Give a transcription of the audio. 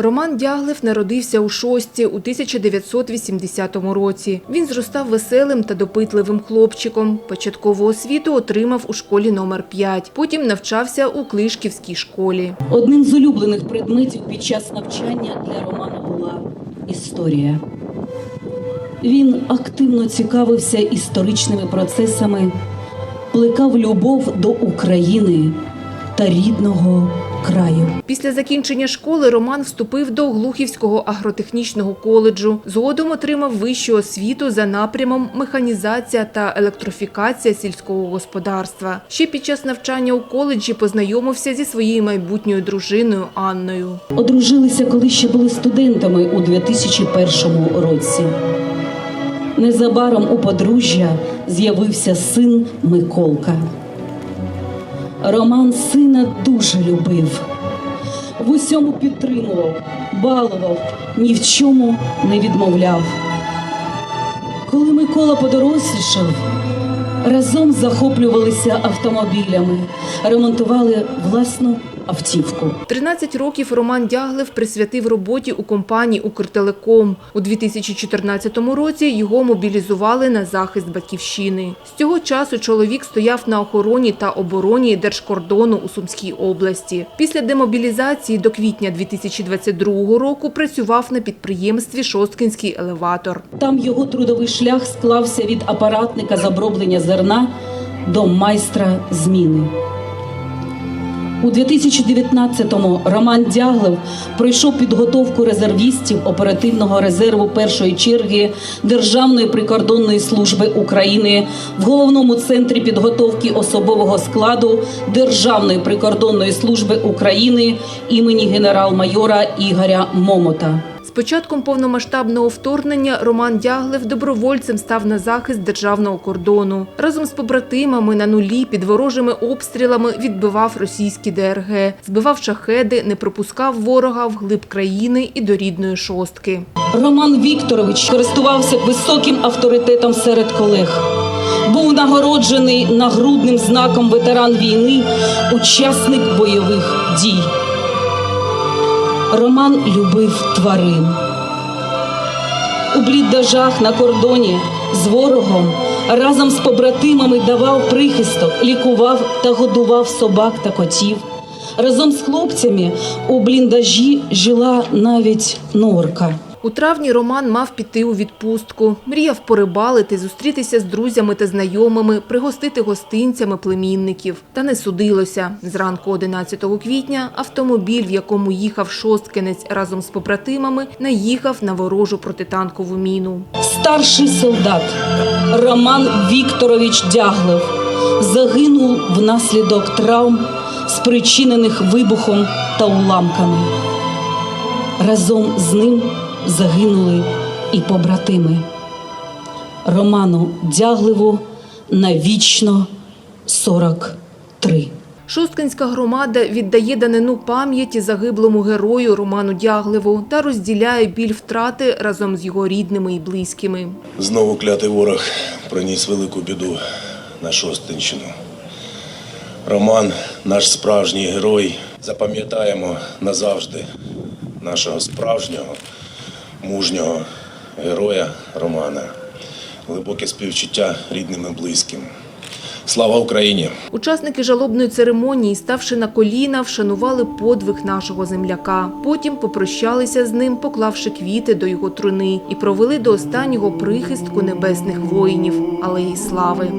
Роман Дяглев народився у Шості у 1980 році. Він зростав веселим та допитливим хлопчиком. Початкову освіту отримав у школі номер 5. Потім навчався у Клишківській школі. Одним з улюблених предметів під час навчання для Романа була історія. Він активно цікавився історичними процесами, плекав любов до України та рідного краю. Після закінчення школи Роман вступив до Глухівського агротехнічного коледжу. Згодом отримав вищу освіту за напрямом механізація та електрофікація сільського господарства. Ще під час навчання у коледжі познайомився зі своєю майбутньою дружиною Анною. Одружилися, коли ще були студентами у 2001 році. Незабаром у подружжя з'явився син Миколка. Роман сина дуже любив, в усьому підтримував, балував, ні в чому не відмовляв. Коли Микола подорослішав, разом захоплювалися автомобілями, ремонтували власну автівку. 13 років Роман Дяглев присвятив роботі у компанії «Укртелеком». У 2014 році його мобілізували на захист батьківщини. З цього часу чоловік стояв на охороні та обороні держкордону у Сумській області. Після демобілізації до квітня 2022 року працював на підприємстві «Шосткинський елеватор». Там його трудовий шлях склався від апаратника з оброблення зерна до майстра зміни. У 2019-му Роман Дяглев пройшов підготовку резервістів оперативного резерву першої черги Державної прикордонної служби України в головному центрі підготовки особового складу Державної прикордонної служби України імені генерал-майора Ігоря Момота. З початком повномасштабного вторгнення Роман Дяглев добровольцем став на захист державного кордону. Разом з побратимами на нулі під ворожими обстрілами відбивав російські ДРГ, збивав шахеди, не пропускав ворога вглиб країни і до рідної шостки. Роман Вікторович користувався високим авторитетом серед колег. Був нагороджений нагрудним знаком ветеран війни, учасник бойових дій. Роман любив тварин. У бліддажах на кордоні з ворогом разом з побратимами давав прихисток, лікував та годував собак та котів. Разом з хлопцями у бліндажі жила навіть норка. У травні Роман мав піти у відпустку. Мріяв порибалити, зустрітися з друзями та знайомими, пригостити гостинцями племінників. Та не судилося. Зранку 11 квітня автомобіль, в якому їхав шосткинець разом з побратимами, наїхав на ворожу протитанкову міну. Старший солдат Роман Вікторович Дяглев загинув внаслідок травм, спричинених вибухом та уламками. Разом з ним загинули і побратими. Роману Дяглеву навічно 43. Шосткинська громада віддає данину пам'яті загиблому герою Роману Дяглеву та розділяє біль втрати разом з його рідними і близькими. Знову клятий ворог приніс велику біду на Шостинщину. Роман, наш справжній герой, запам'ятаємо назавжди нашого справжнього, мужнього героя Романа. Глибоке співчуття рідним і близьким. Слава Україні! Учасники жалобної церемонії, ставши на коліна, вшанували подвиг нашого земляка. Потім попрощалися з ним, поклавши квіти до його труни, і провели до останнього прихистку небесних воїнів, алеї слави.